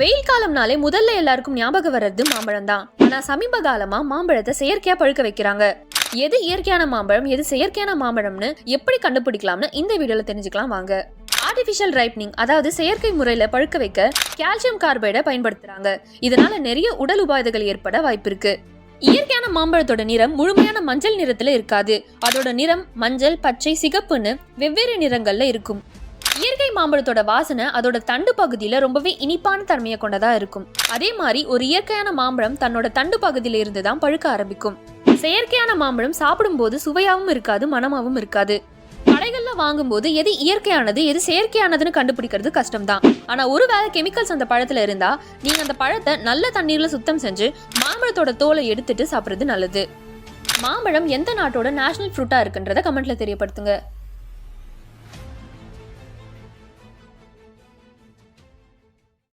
வெயில் காலம்னாலே முதல்ல எல்லாருக்கும் ஞாபகம் வர்றது மாம்பழம் தான் ஆனா சமீப காலமா மாம்பழத்தை செயற்கையா பழுக்க வைக்கிறாங்க. எது இயற்கையான மாம்பழம் எது செயற்கையான மாம்பழம்னு எப்படி கண்டுபிடிக்கலாம்னு இந்த வீடியோல தெரிஞ்சுக்கலாம் வாங்க. ஆர்டிஃபிஷியல் ரைப்னிங் அதாவது செயற்கை முறையில பழுக்க வைக்க கால்சியம் கார்பைடை பயன்படுத்துறாங்க. இதனால நிறைய உடல் உபாதைகள் ஏற்பட வாய்ப்பிருக்கு. இயற்கையான மாம்பழத்தோட நிறம் முழுமையான மஞ்சள் நிறத்துல இருக்காது. அதோட நிறம் மஞ்சள் பச்சை சிகப்புன்னு வெவ்வேறு நிறங்கள்ல இருக்கும். மாம்பழத்தோட வாசனை அதோட தண்டு பகுதியில ரொம்பவே இனிப்பான தன்மையை கொண்டதா இருக்கும். அதே மாதிரி ஒரு இயற்கையான மாம்பழம் தன்னோட தண்டு பகுதியில இருந்து தான் பழுக்க ஆரம்பிக்கும். செயற்கையான மாம்பழம் சாப்பிடும்போது சுவையாகவும் இருக்காது மனமாவும் இருக்காது. கடைகள்ல வாங்கும்போது எது இயற்கையானது எது செயற்கையானதுன்னு கண்டுபிடிக்கிறது கஷ்டம்தான். ஆனா ஒருவேளை கெமிக்கல்ஸ் அந்த பழத்துல இருந்தா நீங்க அந்த பழத்தை நல்ல தண்ணீர்ல சுத்தம் செஞ்சு மாம்பழத்தோட தோலை எடுத்துட்டு சாப்பிடுறது நல்லது. மாம்பழம் எந்த நாட்டோட நேஷனல் ஃப்ரூட்டா இருக்குன்றத கமெண்ட்ல தெரியப்படுத்துங்க.